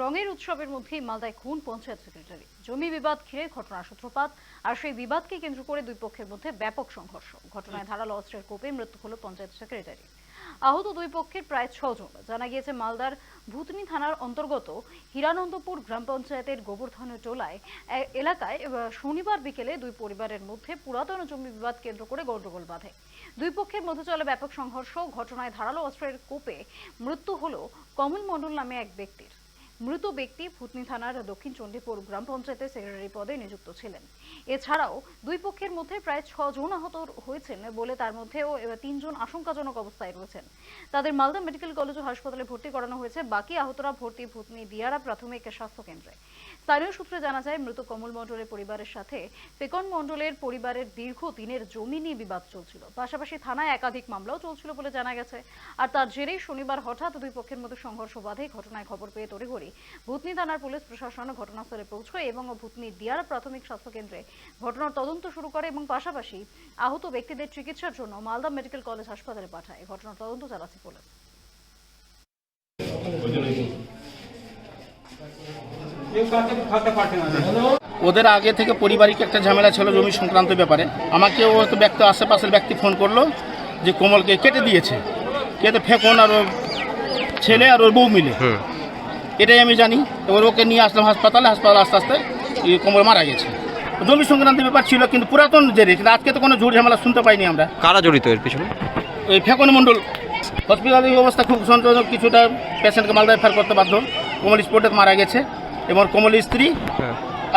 রঙের উৎসবের মধ্যেই মালদায় খুন পঞ্চায়েত সেক্রেটারি। জমি বিবাদ ঘিরে ঘটনার সূত্রপাত, আর সেই বিবাদকে কেন্দ্র করে দুই পক্ষের মধ্যে ব্যাপক সংঘর্ষ। ঘটনায় ধারালো অস্ত্রের কোপে মৃত্যু হলো পঞ্চায়েত সেক্রেটারি। আহত দুই পক্ষের প্রায় ছজন। জানা গিয়েছে, মালদার ভূতনি থানার অন্তর্গত হিরানন্দপুর গ্রাম পঞ্চায়েতের গোবর্ধন টোলায় এলাকায় শনিবার বিকেলে দুই পরিবারের মধ্যে পুরাতন জমি বিবাদ কেন্দ্র করে গন্ডগোল বাঁধে। দুই পক্ষের মধ্যে চলে ব্যাপক সংঘর্ষ। ঘটনায় ধারালো অস্ত্রের কোপে মৃত্যু হলো কমল মণ্ডল নামে এক ব্যক্তির। মৃত ব্যক্তি ভূতনি থানার দক্ষিণ চণ্ডীপুর গ্রাম পঞ্চায়েতের সেক্রেটারি পদে নিযুক্ত ছিলেন। এছাড়াও দুই পক্ষের মধ্যে প্রায় ছজন আহত হয়েছেন বলে তার মধ্যেও এবার তিনজন আশঙ্কাজনক অবস্থায় রয়েছেন। তাদের মালদা মেডিকেল কলেজ ও হাসপাতালে ভর্তি করানো হয়েছে। বাকি আহতরা ভর্তি ভূতনি দিয়ারা প্রাথমিক স্বাস্থ্য কেন্দ্রে। স্থানীয় সূত্রে জানা যায়, মৃত কমল মণ্ডলের পরিবারের সাথে ফেকন মণ্ডলের পরিবারের দীর্ঘ দিনের জমি নিয়ে বিবাদ চলছিল। পাশাপাশি থানায় একাধিক মামলাও চলছিল বলে জানা গেছে। আর তার জেরেই শনিবার হঠাৎ দুই পক্ষের মধ্যে সংঘর্ষ বাধে। ঘটনায় খবর পেয়ে তড়িঘড়ি ভূতনি থানার পুলিশ প্রশাসন ঘটনাস্থলে পৌঁছয় এবং ভূতনি দিয়ারা প্রাথমিক স্বাস্থ্য কেন্দ্রে ঘটনার তদন্ত শুরু করে এবং পাশাপাশি আহত ব্যক্তিদের চিকিৎসার জন্য মালদা মেডিকেল কলেজ হাসপাতালে পাঠায়। ঘটনার তদন্ত চালাচ্ছে পুলিশ। ওদের আগে থেকে পারিবারিক একটা ঝামেলা ছিল জমি সংক্রান্ত ব্যাপারে। আমাকে ও তো ব্যক্তি আশেপাশের ব্যক্তি ফোন করল যে কোমলকে কেটে দিয়েছে। কেটে ফেকন আর ওর ছেলে আর ওর বউ মিলে। এটাই আমি জানি। এবার ওকে নিয়ে আসলাম হাসপাতালে হাসপাতাল আস্তে আস্তে এই কোমল মারা গেছে। জমি সংক্রান্ত ব্যাপার ছিল কিন্তু পুরাতন জেরে কিন্তু আজকে তো কোনো ঝুট ঝামেলা শুনতে পাইনি আমরা। কারা জড়িত এর পিছনে? ওই ফেকন মণ্ডল। হসপিটালের অবস্থা খুব সন্তোষজনক কিছুটা পেশেন্টকে মালদায় ফের করতে বাধ্য। কোমল স্পটে মারা গেছে এবং কোমল স্ত্রী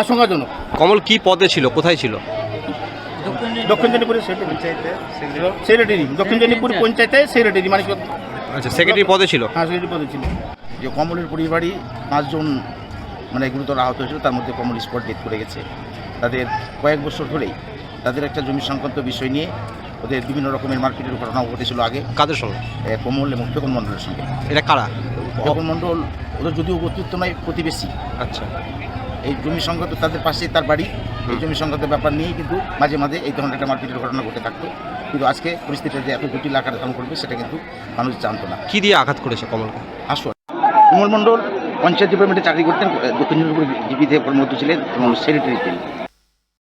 আশঙ্কাজনক। কমল কি পদে ছিল? কোথায় ছিল? দক্ষিণ জেনিপুরের সেক্রেটারি দক্ষিণ জেনিপুর পঞ্চায়েতে সেক্রেটারি মানে আচ্ছা সেক্রেটারি পদে ছিল? হ্যাঁ সেক্রেটারি পদে ছিল। যে কমলের পরিবারই পাঁচজন মানে গুরুতর আহত হয়েছিল তার মধ্যে কমল স্পট ডেথ করে গেছে। তাদের কয়েক বছর ধরেই তাদের একটা জমি সংক্রান্ত বিষয় নিয়ে ওদের বিভিন্ন রকমের মারপিটের ঘটনা ঘটেছিল আগে। কাদের সঙ্গে? কমল এবং ফেকন মণ্ডলের সঙ্গে। এটা কারা? ফেকন মণ্ডল ওদের যদিও কর্তৃত্ব নয় প্রতিবেশী। আচ্ছা। এই জমি সংক্রান্ত তাদের পাশেই তার বাড়ি এই জমি সংক্রান্ত ব্যাপার নিয়েই কিন্তু মাঝে মাঝে এই ধরনের একটা মারপিটের ঘটনা ঘটে থাকতো। কিন্তু আজকে পরিস্থিতিটা যে এত জটিল আকার ধারণ করবে সেটা কিন্তু মানুষ জানতো না। কী দিয়ে আঘাত করেছে কমলকে? আসুন কুমল মণ্ডল, পঞ্চায়েত ডিপার্টমেন্টে চাকরি করতেন দক্ষিণ চব্বিশ পরগনা জিপিতে কর্মরত ছিলেন এবং সেক্রেটারি ছিলেন।